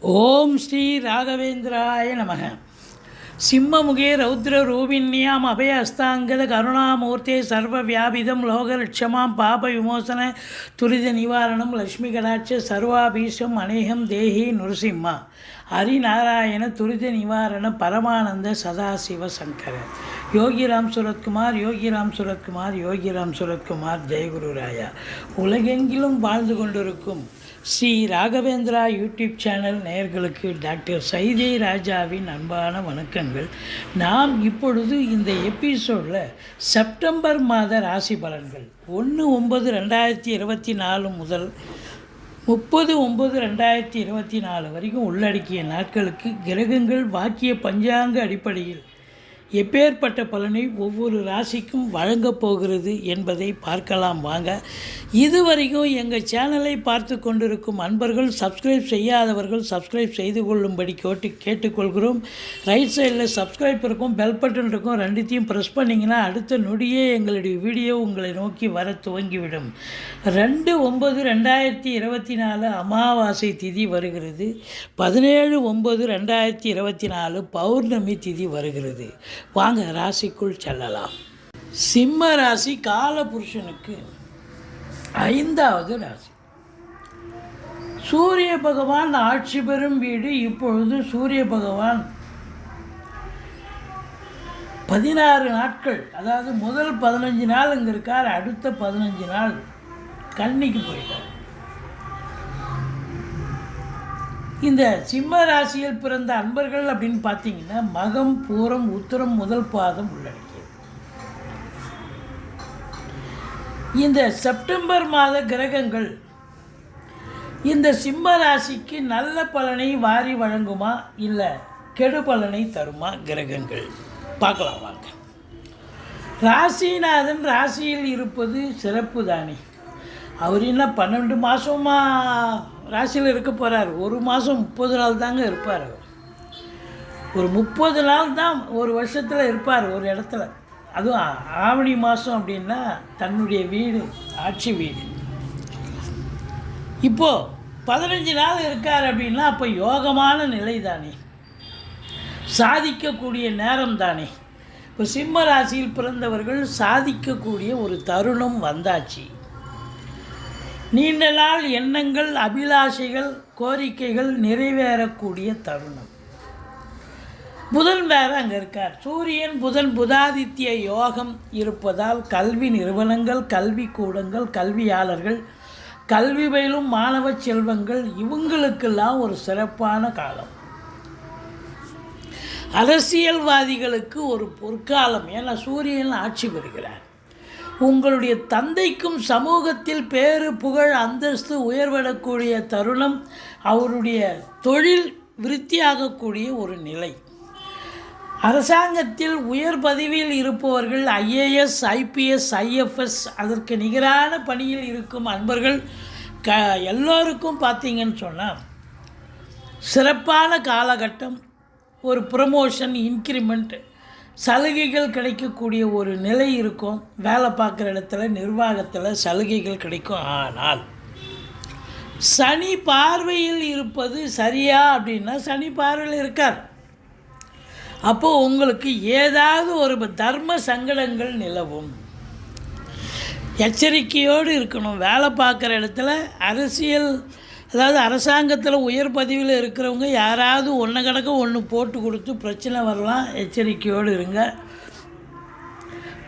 ஓம் ஸ்ரீ ராகவேந்திராய நமக. சிம்மமுகே ரௌத்ர ரூபிண்யாம் அபய அஸ்தாங்கத கருணாமூர்த்தே சர்வ வியாபிதம் லோகலட்சமாம் பாப விமோசன துரித நிவாரணம் லக்ஷ்மி கடாட்ச சர்வாபீஷம் அநேகம் தேஹி நுருசிம்மா. ஹரிநாராயண துரித நிவாரண பரமானந்த சதாசிவ சங்கர. யோகிராம் சுரத்குமார் யோகிராம் சுரத்குமார் யோகிராம் சுரத்குமார் ஜெயகுரு ராயா. உலகெங்கிலும் வாழ்ந்து கொண்டிருக்கும் ஸ்ரீ ராகவேந்திரா யூடியூப் சேனல் நேயர்களுக்கு டாக்டர் சைதே ராஜாவின் அன்பான வணக்கங்கள். நாம் இப்பொழுது இந்த எபிசோடில் செப்டம்பர் மாத ராசி பலன்கள். ஒன்று ஒன்பது ரெண்டாயிரத்தி இருபத்தி நாலு முதல் முப்பது ஒம்பது ரெண்டாயிரத்தி இருபத்தி நாலு வரைக்கும் உள்ளடக்கிய நாட்களுக்கு கிரகங்கள் வாக்கிய பஞ்சாங்க அடிப்படையில் எப்பேற்பட்ட பலனை ஒவ்வொரு ராசிக்கும் வழங்கப் போகிறது என்பதை பார்க்கலாம் வாங்க. இதுவரைக்கும் எங்கள் சேனலை பார்த்து கொண்டிருக்கும் அன்பர்கள் சப்ஸ்கிரைப் செய்யாதவர்கள் சப்ஸ்கிரைப் செய்து கொள்ளும்படி கேட்டு கேட்டுக்கொள்கிறோம். ரைட் சைடில் சப்ஸ்கிரைப் இருக்கும் பெல் பட்டன் இருக்கும் ரெண்டுத்தையும் ப்ரெஸ் பண்ணிங்கன்னா அடுத்த நொடியே எங்களுடைய வீடியோ உங்களை நோக்கி வர துவங்கிவிடும். ரெண்டு ஒம்பது ரெண்டாயிரத்தி இருபத்தி நாலு அமாவாசை திதி வருகிறது. பதினேழு ஒம்பது ரெண்டாயிரத்தி இருபத்தி நாலு பௌர்ணமி திதி வருகிறது. வாங்க ராசிக்குள் செல்லலாம். சிம்ம ராசி காலபுருஷனுக்கு ஐந்தாவது ராசி. சூரிய பகவான் ஆட்சி பெறும் வீடு இப்பொழுது சூரிய பகவான் பதினாறு நாட்கள் அதாவது முதல் பதினஞ்சு நாள் இங்கே இருக்கார் அடுத்த பதினஞ்சு நாள் கன்னிக்கு போயிட்டார். இந்த சிம்ம ராசியில் பிறந்த அன்பர்கள் அப்படின்னு பார்த்தீங்கன்னா மகம் பூரம் உத்தரம் முதல் பாதம் உள்ளடக்கியது. இந்த செப்டம்பர் மாத கிரகங்கள் இந்த சிம்ம ராசிக்கு நல்ல பலனை வாரி வழங்குமா இல்லை கெடு பலனை தருமா கிரகங்கள்? பார்க்கலாம் வாங்க. ராசிநாதன் ராசியில் இருப்பது சிறப்பு தானே அவர் என்ன பன்னெண்டு மாதமாக ராசியில் இருக்க போகிறார் ஒரு மாதம் முப்பது நாள் தாங்க இருப்பார் அவர். ஒரு முப்பது நாள் தான் ஒரு வருஷத்தில் இருப்பார் ஒரு இடத்துல. அதுவும் ஆவணி மாதம் அப்படின்னா தன்னுடைய வீடு ஆட்சி வீடு. இப்போது பதினஞ்சு நாள் இருக்கார் அப்படின்னா அப்போ யோகமான நிலை தானே சாதிக்கக்கூடிய நேரம் தானே இப்போ சிம்ம ராசியில் பிறந்தவர்கள் சாதிக்கக்கூடிய ஒரு தருணம் வந்தாச்சு. நீண்ட நாள் எண்ணங்கள் அபிலாஷைகள் கோரிக்கைகள் நிறைவேறக்கூடிய தருணம். புதன் வேற அங்கே இருக்கார். சூரியன் புதன் புதாதித்ய யோகம் இருப்பதால் கல்வி நிறுவனங்கள் கல்வி கூடங்கள் கல்வியாளர்கள் கல்வி பயிலும் மாணவ செல்வங்கள் இவங்களுக்கெல்லாம் ஒரு சிறப்பான காலம். அரசியல்வாதிகளுக்கு ஒரு பொற்காலம். ஏன்னா சூரியன் ஆட்சி பெறுகிறார். உங்களுடைய தந்தைக்கும் சமூகத்தில் பேரு புகழ் அந்தஸ்து உயர்விடக்கூடிய தருணம் அவருடைய தொழில் விருத்தியாகக்கூடிய ஒரு நிலை. அரசாங்கத்தில் உயர் பதவியில் இருப்பவர்கள் ஐஏஎஸ் ஐபிஎஸ் ஐஎஃப்எஸ் அதற்கு நிகரான பணியில் இருக்கும் அன்பர்கள் க எல்லோருக்கும் பார்த்தீங்கன்னு சொன்னால் சிறப்பான காலகட்டம் ஒரு ப்ரமோஷன் இன்க்ரிமெண்ட் சலுகைகள் கிடைக்கக்கூடிய ஒரு நிலை இருக்கும். வேலை பார்க்குற இடத்துல நிர்வாகத்தில் சலுகைகள் கிடைக்கும். ஆனால் சனி பார்வையில் இருப்பது சரியா அப்படின்னா சனி பார்வையில் இருக்கார். அப்போது உங்களுக்கு ஏதாவது ஒரு தர்ம சங்கடங்கள் நிலவும். எச்சரிக்கையோடு இருக்கணும். வேலை பார்க்குற இடத்துல அரசியல் அதாவது அரசாங்கத்தில் உயர் பதவியில் இருக்கிறவங்க யாராவது ஒன்று கணக்க ஒன்று போட்டு கொடுத்து பிரச்சனை வரலாம் எச்சரிக்கையோடு இருங்க.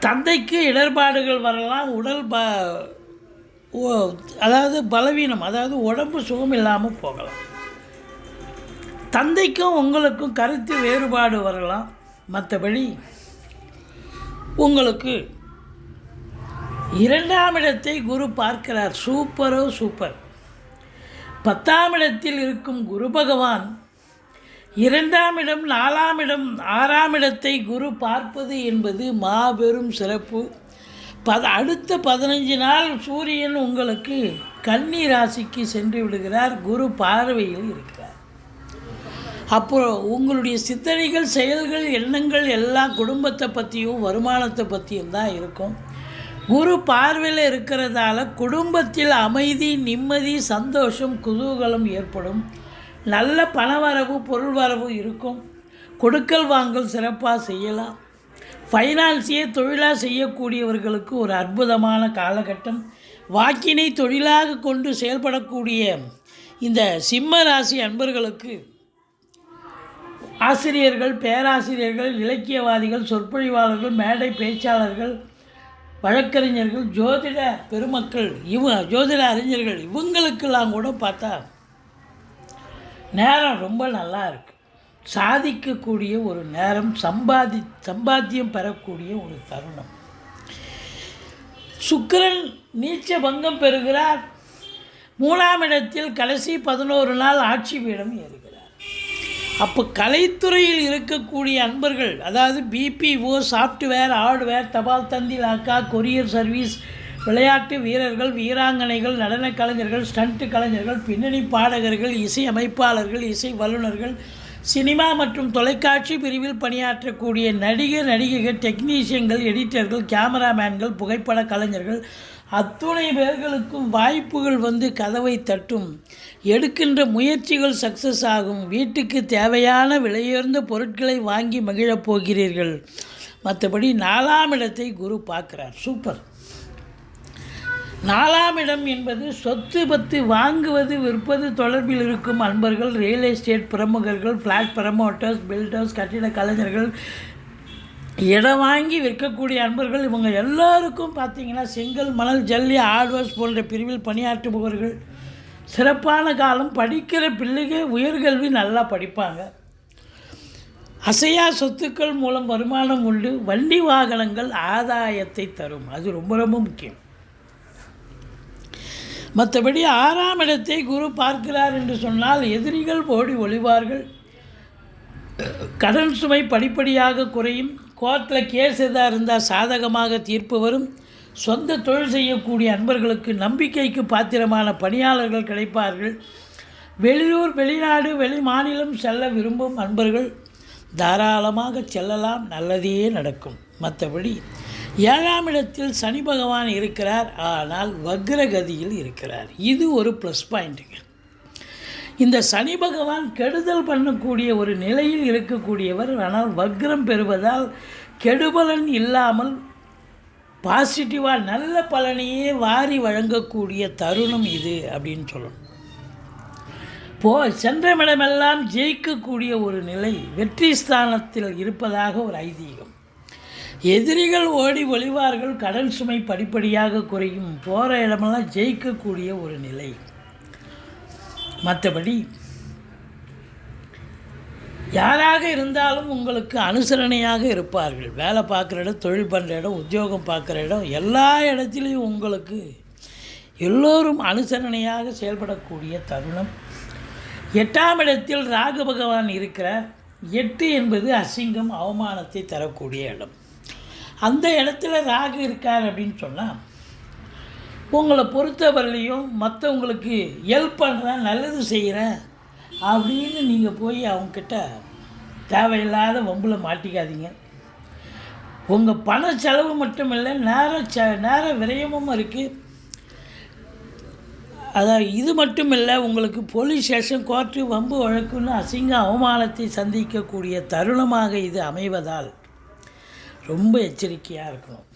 தந்தைக்கு இடர்பாடுகள் வரலாம் உடல் ப ஓ- அதாவது பலவீனம் அதாவது உடம்பு சுகம் இல்லாமல் போகலாம். தந்தைக்கும் உங்களுக்கும் கருத்து வேறுபாடு வரலாம். மற்றபடி உங்களுக்கு இரண்டாம் இடத்தை குரு பார்க்கிறார். சூப்பரோ சூப்பர். பத்தாம் இடத்தில் இருக்கும் குரு பகவான் இரண்டாம் இடம் நாலாம் இடம் ஆறாம் இடத்தை குரு பார்ப்பது என்பது மாபெரும் சிறப்பு. பத அடுத்த பதினஞ்சு நாள் சூரியன் உங்களுக்கு கன்னி ராசிக்கு சென்று விடுகிறார். குரு பார்வையில் இருக்கிறார். அப்புறம் உங்களுடைய சிந்தனைகள் செயல்கள் எண்ணங்கள் எல்லாம் குடும்பத்தை பற்றியும் வருமானத்தை பற்றியும் தான் இருக்கும். குரு பார்வையில் இருக்கிறதால குடும்பத்தில் அமைதி நிம்மதி சந்தோஷம் குதூகலம் ஏற்படும். நல்ல பணவரவு பொருள் வரவு இருக்கும். கொடுக்கல் வாங்கல் சிறப்பாக செய்யலாம். ஃபைனான்ஸியை தொழிலாக செய்யக்கூடியவர்களுக்கு ஒரு அற்புதமான காலகட்டம். வாக்கினை தொழிலாக கொண்டு செயல்படக்கூடிய இந்த சிம்ம ராசி அன்பர்களுக்கு ஆசிரியர்கள் பேராசிரியர்கள் இலக்கியவாதிகள் சொற்பொழிவாளர்கள் மேடை பேச்சாளர்கள் வழக்கறிஞர்கள் ஜோதிட பெருமக்கள் இவ ஜோதிட அறிஞர்கள் இவங்களுக்கெல்லாம் கூட பார்த்தா நேரம் ரொம்ப நல்லா இருக்குது சாதிக்கக்கூடிய ஒரு நேரம் சம்பாதி சம்பாத்தியம் பெறக்கூடிய ஒரு தருணம். சுக்கரன் நீச்ச பங்கம் பெறுகிறார். மூணாம் இடத்தில் கடைசி பதினோரு நாள் ஆட்சி பீடம் ஏறுகிறார் அப்போ கலைத்துறையில் இருக்கக்கூடிய அன்பர்கள் அதாவது பிபிஓ சாஃப்ட்வேர் ஹார்ட்வேர் தபால் தந்தி லாக்கா கொரியர் சர்வீஸ் விளையாட்டு வீரர்கள் வீராங்கனைகள் நடனக் கலைஞர்கள் ஸ்டண்ட் கலைஞர்கள் பின்னணி பாடகர்கள் இசை அமைப்பாளர்கள் இசை வல்லுநர்கள் சினிமா மற்றும் தொலைக்காட்சி பிரிவில் பணியாற்றக்கூடிய நடிகர் நடிகைகள் டெக்னீஷியன்கள் எடிட்டர்கள் கேமராமேன்கள் புகைப்பட கலைஞர்கள் அத்துணை பேர்களுக்கும் வாய்ப்புகள் வந்து கதவை தட்டும். எடுக்கின்ற முயற்சிகள் சக்ஸஸ் ஆகும். வீட்டுக்கு தேவையான விலையுயர்ந்த பொருட்களை வாங்கி மகிழப் போகிறீர்கள். மற்றபடி நாலாம் இடத்தை குரு பார்க்குறார். சூப்பர் நாலாம் இடம் என்பது சொத்து பத்து வாங்குவது விற்பது தொடர்பில் இருக்கும் அன்பர்கள் ரியல் எஸ்டேட் பிரமுகர்கள் ஃப்ளாட் ப்ரமோட்டர்ஸ் பில்டர்ஸ் கட்டிட கலைஞர்கள். இடம் வாங்கி விற்கக்கூடிய அன்பர்கள் இவங்க எல்லோருக்கும் பார்த்தீங்கன்னா செங்கல் மணல் ஜல்லி ஆட்வர்ஸ் போன்ற பிரிவில் பணியாற்றுபவர்கள். சிறப்பான காலம் படிக்கிற பிள்ளைங்க உயர்கல்வி நல்லா படிப்பாங்க. அசையா சொத்துக்கள் மூலம் வருமானம் உண்டு. வண்டி வாகனங்கள் ஆதாயத்தை தரும். அது ரொம்ப ரொம்ப முக்கியம். மற்றபடி ஆறாம் இடத்தை குரு பார்க்கிறார் என்று சொன்னால் எதிரிகள் ஓடி ஒளிவார்கள். கடன் சுமை படிப்படியாக குறையும். கோர்ட்டில் கேஸ் எதாக இருந்தால் சாதகமாக தீர்ப்பு வரும். சொந்த தொழில் செய்யக்கூடிய அன்பர்களுக்கு நம்பிக்கைக்கு பாத்திரமான பணியாளர்கள் கிடைப்பார்கள். வெளியூர் வெளிநாடு வெளி மாநிலம் செல்ல விரும்பும் அன்பர்கள் தாராளமாக செல்லலாம். நல்லதே நடக்கும். மற்றபடி ஏழாம் இடத்தில் சனி பகவான் இருக்கிறார். ஆனால் வக்ரகதியில் இருக்கிறார். இது ஒரு ப்ளஸ் பாயிண்ட்டுங்க இந்த சனி பகவான் கெடுதல் பண்ணக்கூடிய ஒரு நிலையில் இருக்கக்கூடியவர். ஆனால் வக்ரம் பெறுவதால் கெடுபலன் இல்லாமல் பாசிட்டிவாக நல்ல பலனையே வாரி வழங்கக்கூடிய தருணம் இது அப்படின்னு சொல்லணும். போ சென்றமிடமெல்லாம் ஜெயிக்கக்கூடிய ஒரு நிலை வெற்றி ஸ்தானத்தில் இருப்பதாக ஒரு ஐதீகம். எதிரிகள் ஓடி ஒளிவார்கள் கடன் சுமை படிப்படியாக குறையும் போகிற இடமெல்லாம் ஜெயிக்கக்கூடிய ஒரு நிலை. மற்றபடி யாராக இருந்தாலும் உங்களுக்கு அனுசரணையாக இருப்பார்கள். வேலை பார்க்குற இடம் தொழில் பண்ணுற இடம் உத்தியோகம் பார்க்குற இடம் எல்லா இடத்துலையும் உங்களுக்கு எல்லோரும் அனுசரணையாக செயல்படக்கூடிய தருணம். எட்டாம் இடத்தில் ராகு பகவான் இருக்கிறார். எட்டு என்பது அசிங்கம் அவமானத்தை தரக்கூடிய இடம். அந்த இடத்துல ராகு இருக்கார் அப்படின்னு சொன்னால் உங்களை பொறுத்தவரையிலையும் மற்றவங்களுக்கு ஹெல்ப் பண்ணுறேன் நல்லது செய்கிறேன் அப்படின்னு நீங்கள் போய் அவங்கக்கிட்ட தேவையில்லாத வம்பில் மாட்டிக்காதீங்க. உங்கள் பண செலவு மட்டும் இல்லை நேர ச நேர விரயமும் இருக்குது அதான் இது மட்டும் இல்லை உங்களுக்கு போலீஸ் ஸ்டேஷன் கோர்ட்டு வம்பு வழக்குன்னு அசிங்க அவமானத்தை சந்திக்கக்கூடிய தருணமாக இது அமைவதால் ரொம்ப எச்சரிக்கையாக இருக்கணும்.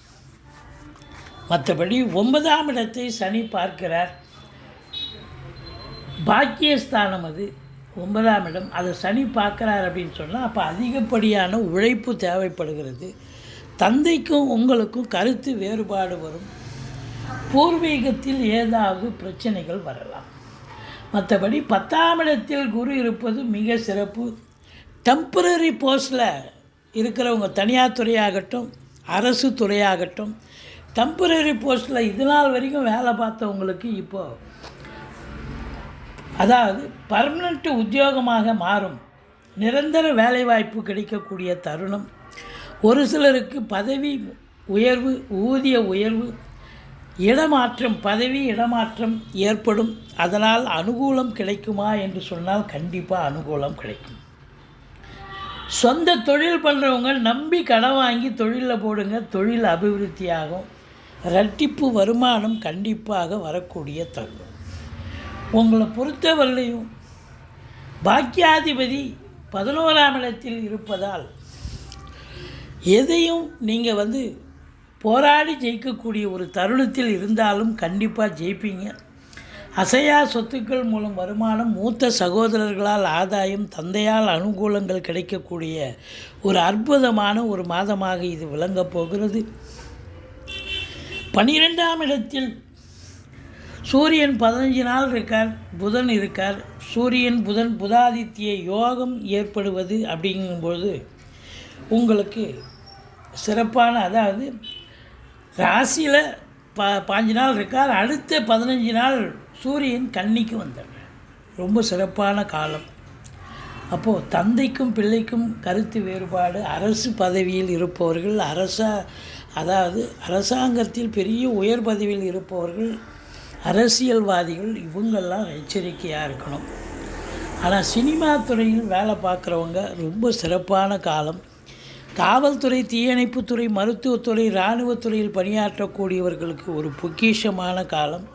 மற்றபடி ஒன்பதாம் இடத்தை சனி பார்க்கிறார். பாக்கியஸ்தானம் அது. ஒன்பதாம் இடம். அதை சனி பார்க்குறார் அப்படின்னு சொன்னால் அப்போ அதிகப்படியான உழைப்பு தேவைப்படுகிறது. தந்தைக்கும் உங்களுக்கும் கருத்து வேறுபாடு வரும். பூர்வீகத்தில் ஏதாவது பிரச்சனைகள் வரலாம். மற்றபடி பத்தாம் இடத்தில் குரு இருப்பது மிக சிறப்பு. டெம்பரரி போஸ்டில் இருக்கிறவங்க தனியார் துறையாகட்டும் அரசு துறையாகட்டும் டெம்பரரி போஸ்ட்டில் இது நாள் வரைக்கும் வேலை பார்த்தவங்களுக்கு இப்போது அதாவது பர்மனண்ட் உத்தியோகமாக மாறும். நிரந்தர வேலைவாய்ப்பு கிடைக்கக்கூடிய தருணம். ஒரு சிலருக்கு பதவி உயர்வு ஊதிய உயர்வு இடமாற்றம் பதவி இடமாற்றம் ஏற்படும். அதனால் அனுகூலம் கிடைக்குமா என்று சொன்னால் கண்டிப்பாக அனுகூலம் கிடைக்கும். சொந்த தொழில் பண்ணுறவங்க நம்பி கடன் வாங்கி தொழிலில் போடுங்க தொழில் அபிவிருத்தியாகும். இரட்டிப்பு வருமானம் கண்டிப்பாக வரக்கூடிய தருணம். உங்களை பொறுத்தவரையிலையும் பாக்கியாதிபதி பதினோராம் இடத்தில் இருப்பதால் எதையும் நீங்கள் வந்து போராடி ஜெயிக்கக்கூடிய ஒரு தருணத்தில் இருந்தாலும் கண்டிப்பாக ஜெயிப்பீங்க. அசையா சொத்துக்கள் மூலம் வருமானம் மூத்த சகோதரர்களால் ஆதாயம் தந்தையால் அனுகூலங்கள் கிடைக்கக்கூடிய ஒரு அற்புதமான ஒரு மாதமாக இது விளங்கப் போகிறது. பனிரெண்டாம் இடத்தில் சூரியன் பதினஞ்சு நாள் இருக்கார் புதன் இருக்கார். சூரியன் புதன் புதாதித்ய யோகம் ஏற்படுவது அப்படிங்கும்போது உங்களுக்கு சிறப்பான அதாவது ராசியில் பா பாஞ்சு நாள் இருக்கார் அடுத்த பதினஞ்சு நாள் சூரியன் கன்னிக்கு வந்துடுறார் ரொம்ப சிறப்பான காலம். அப்போது தந்தைக்கும் பிள்ளைக்கும் கருத்து வேறுபாடு. அரசு பதவியில் இருப்பவர்கள் அரச அதாவது அரசாங்கத்தில் பெரிய உயர் பதவியில் இருப்பவர்கள் அரசியல்வாதிகள் இவங்கெல்லாம் எச்சரிக்கையாக இருக்கணும். ஆனால் சினிமா துறையில் வேலை பார்க்குறவங்க ரொம்ப சிறப்பான காலம். காவல்துறை தீயணைப்புத்துறை மருத்துவத்துறை இராணுவத்துறையில் பணியாற்றக்கூடியவர்களுக்கு ஒரு பொக்கிஷமான காலம்.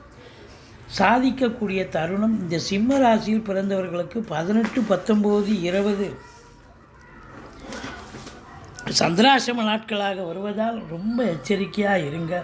சாதிக்கக்கூடிய தருணம் இந்த சிம்ம ராசியில் பிறந்தவர்களுக்கு பதினெட்டு பத்தொம்போது இருபது. சந்திராசிரம நாட்களாக வருவதால் ரொம்ப எச்சரிக்கையாக இருங்க.